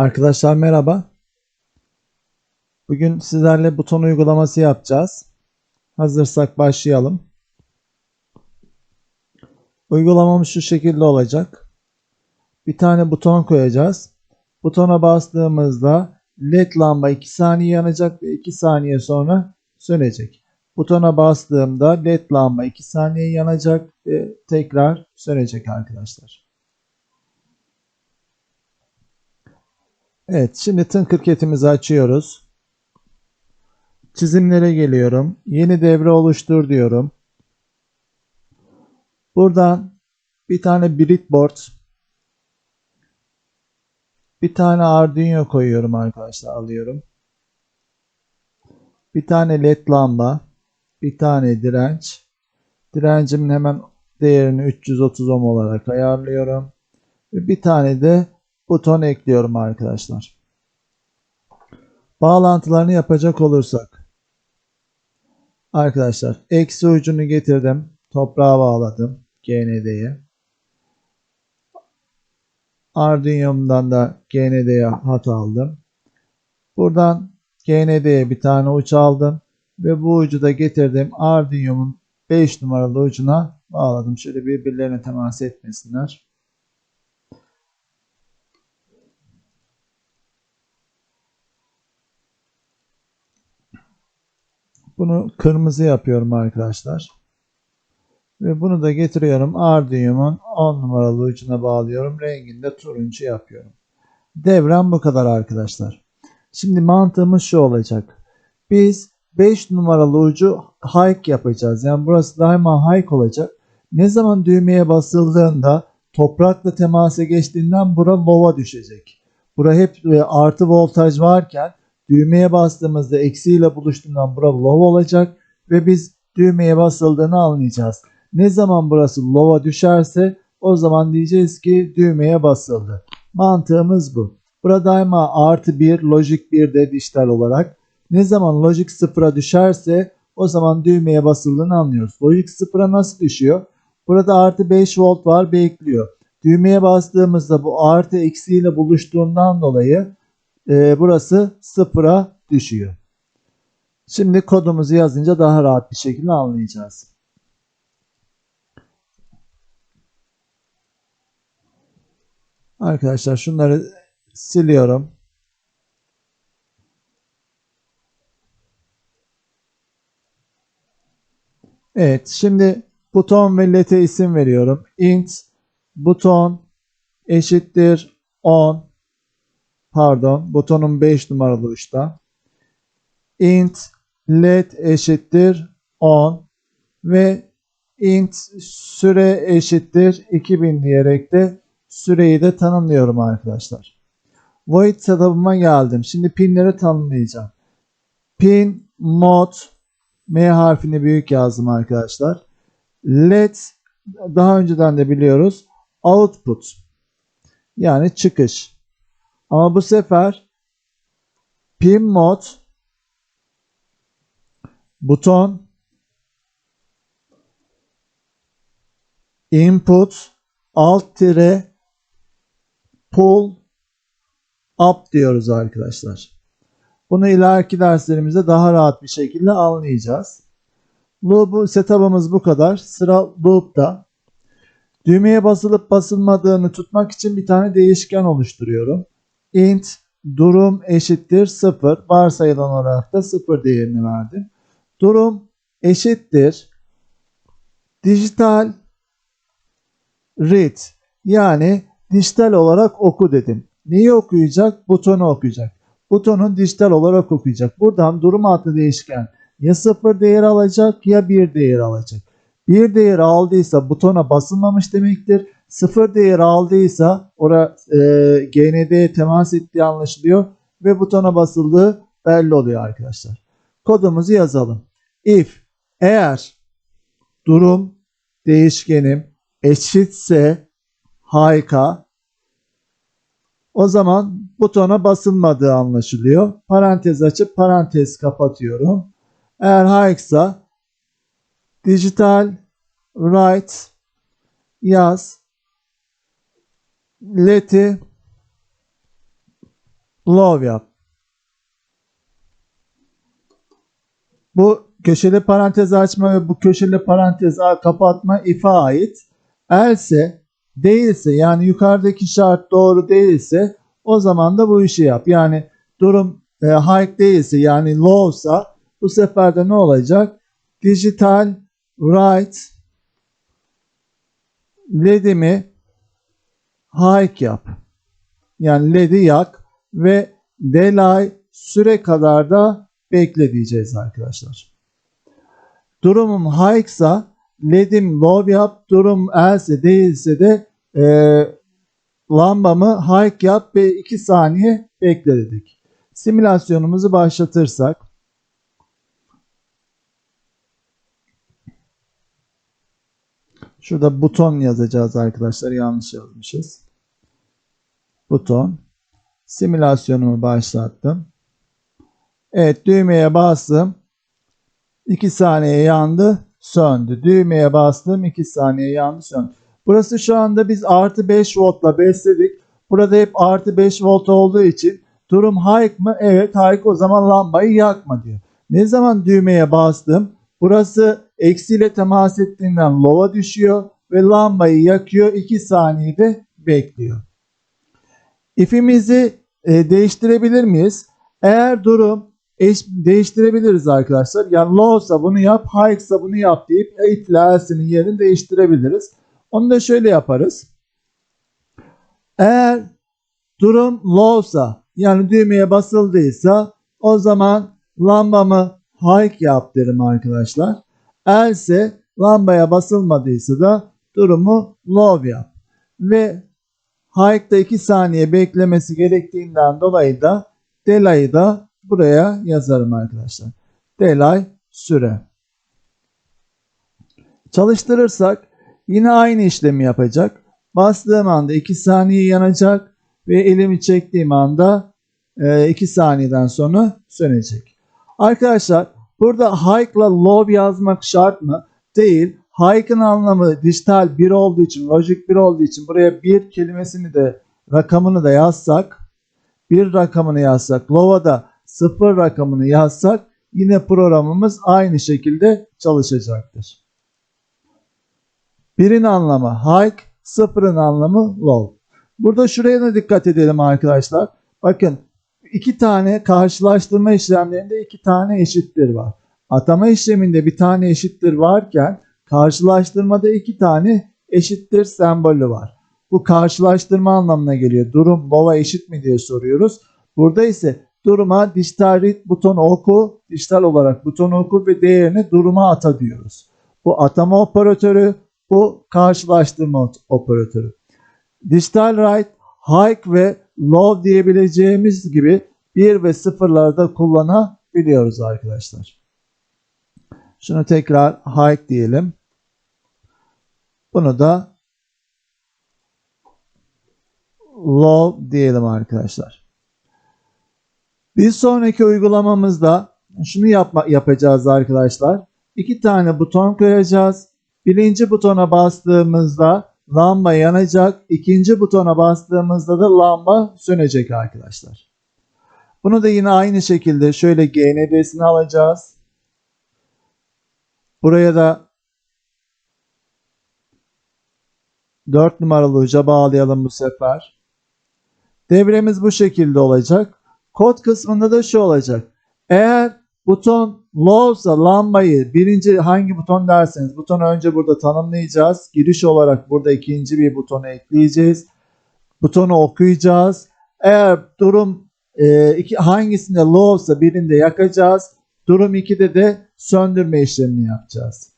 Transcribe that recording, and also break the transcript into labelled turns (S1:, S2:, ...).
S1: Arkadaşlar merhaba. Bugün sizlerle buton uygulaması yapacağız. Hazırsak başlayalım. Uygulamamız şu şekilde olacak. Bir tane buton koyacağız. Butona bastığımızda led lamba 2 saniye yanacak ve 2 saniye sonra sönecek. Butona bastığımda led lamba 2 saniye yanacak ve tekrar sönecek arkadaşlar. Evet, şimdi Tinkercad'imizi açıyoruz. Çizimlere geliyorum. Yeni devre oluştur diyorum. Buradan bir tane breadboard, bir tane Arduino koyuyorum arkadaşlar, alıyorum. Bir tane led lamba, bir tane direnç. Direncimin hemen değerini 330 ohm olarak ayarlıyorum. Bir tane de buton ekliyorum arkadaşlar. Bağlantılarını yapacak olursak. Arkadaşlar eksi ucunu getirdim. Toprağa bağladım. GND'ye. Arduino'mdan da GND'ye hat aldım. Buradan GND'ye bir tane uç aldım. Ve bu ucu da getirdim. Arduino'mun 5 numaralı ucuna bağladım. Şöyle birbirlerine temas etmesinler. Bunu kırmızı yapıyorum arkadaşlar. Ve bunu da getiriyorum Arduino'nun 10 numaralı ucuna bağlıyorum. Rengini de turuncu yapıyorum. Devrem bu kadar arkadaşlar. Şimdi mantığımız şu olacak. Biz 5 numaralı ucu hike yapacağız. Yani burası daima hike olacak. Ne zaman düğmeye basıldığında toprakla temasa geçtiğinden bura low'a düşecek. Bura hep artı voltaj varken Düğmeye bastığımızda eksiyle buluştuğundan bura low olacak ve biz düğmeye basıldığını anlayacağız. Ne zaman burası low'a düşerse o zaman diyeceğiz ki düğmeye basıldı. Mantığımız bu. Burada daima artı 1, lojik 1 de dijital olarak. Ne zaman lojik 0'a düşerse o zaman düğmeye basıldığını anlıyoruz. Lojik 0'a nasıl düşüyor? Burada artı 5 volt var bekliyor. Düğmeye bastığımızda bu artı eksiyle buluştuğundan dolayı e, burası sıfıra düşüyor. Şimdi kodumuzu yazınca daha rahat bir şekilde anlayacağız. Arkadaşlar şunları siliyorum. Evet şimdi buton ve isim veriyorum. int buton eşittir 10 pardon butonun 5 numaralı uçta int led eşittir 10 ve int süre eşittir 2000 diyerek de süreyi de tanımlıyorum arkadaşlar. Void setup'ıma geldim. Şimdi pinleri tanımlayacağım. Pin mod M harfini büyük yazdım arkadaşlar. Led daha önceden de biliyoruz. Output yani çıkış. Ama bu sefer pin mod buton input alt tire pull up diyoruz arkadaşlar. Bunu ileriki derslerimizde daha rahat bir şekilde anlayacağız. Loop'u setup'ımız bu kadar. Sıra loop'ta. Düğmeye basılıp basılmadığını tutmak için bir tane değişken oluşturuyorum int durum eşittir 0 varsayılan olarak da 0 değerini verdim. Durum eşittir dijital read yani dijital olarak oku dedim. Neyi okuyacak? Butonu okuyacak. Butonun dijital olarak okuyacak. Buradan durum adlı değişken ya 0 değer alacak ya 1 değer alacak. 1 değer aldıysa butona basılmamış demektir. 0 değer aldıysa ora e, GND'ye temas ettiği anlaşılıyor ve butona basıldığı belli oluyor arkadaşlar. Kodumuzu yazalım. If eğer durum değişkenim eşitse harika o zaman butona basılmadığı anlaşılıyor. Parantez açıp parantez kapatıyorum. Eğer hariksa dijital write yaz leti low yap. Bu köşeli parantez açma ve bu köşeli parantez kapatma if'e ait. Else değilse yani yukarıdaki şart doğru değilse o zaman da bu işi yap. Yani durum e, high değilse yani low'sa bu sefer de ne olacak? Digital right ledimi high yap. Yani ledi yak ve delay süre kadar da bekle diyeceğiz arkadaşlar. Durumum ise ledim low yap. Durum else değilse de e, lambamı high yap ve 2 saniye bekle dedik. Simülasyonumuzu başlatırsak Şurada buton yazacağız arkadaşlar. Yanlış yazmışız. Buton. Simülasyonumu başlattım. Evet düğmeye bastım. 2 saniye yandı söndü. Düğmeye bastım 2 saniye yandı söndü. Burası şu anda biz artı 5 voltla besledik. Burada hep artı 5 volt olduğu için durum high mı? Evet high o zaman lambayı yakma diyor. Ne zaman düğmeye bastım? Burası eksiyle temas ettiğinden low'a düşüyor ve lambayı yakıyor. 2 saniyede bekliyor. İfimizi e, değiştirebilir miyiz? Eğer durum eş, değiştirebiliriz arkadaşlar. Yani low'sa bunu yap, high'sa bunu yap deyip if ile else'nin yerini değiştirebiliriz. Onu da şöyle yaparız. Eğer durum low'sa yani düğmeye basıldıysa o zaman lambamı high yap derim arkadaşlar. Else lambaya basılmadıysa da durumu low yap. Ve high'da 2 saniye beklemesi gerektiğinden dolayı da delay'ı da buraya yazarım arkadaşlar. Delay süre. Çalıştırırsak yine aynı işlemi yapacak. Bastığım anda 2 saniye yanacak ve elimi çektiğim anda 2 saniyeden sonra sönecek. Arkadaşlar burada high ile low yazmak şart mı? Değil. Hight'ın anlamı dijital 1 olduğu için, lojik 1 olduğu için buraya 1 kelimesini de rakamını da yazsak, bir rakamını yazsak, low'a da 0 rakamını yazsak yine programımız aynı şekilde çalışacaktır. Birin anlamı high, sıfırın anlamı low. Burada şuraya da dikkat edelim arkadaşlar. Bakın iki tane karşılaştırma işlemlerinde iki tane eşittir var. Atama işleminde bir tane eşittir varken karşılaştırmada iki tane eşittir sembolü var. Bu karşılaştırma anlamına geliyor. Durum low'a eşit mi diye soruyoruz. Burada ise duruma dijital read butonu oku, dijital olarak butonu oku ve değerini duruma ata diyoruz. Bu atama operatörü, bu karşılaştırma operatörü. Dijital write, high ve low diyebileceğimiz gibi 1 ve 0'larda kullanabiliyoruz arkadaşlar. Şunu tekrar high diyelim. Bunu da low diyelim arkadaşlar. Bir sonraki uygulamamızda şunu yapma, yapacağız arkadaşlar. İki tane buton koyacağız. Birinci butona bastığımızda lamba yanacak. İkinci butona bastığımızda da lamba sönecek arkadaşlar. Bunu da yine aynı şekilde şöyle GND'sini alacağız. Buraya da 4 numaralı uca bağlayalım bu sefer. Devremiz bu şekilde olacak. Kod kısmında da şu olacak. Eğer buton low'sa lambayı birinci hangi buton derseniz butonu önce burada tanımlayacağız. Giriş olarak burada ikinci bir butonu ekleyeceğiz. Butonu okuyacağız. Eğer durum e, iki, hangisinde low'sa birinde yakacağız. Durum 2'de de söndürme işlemini yapacağız.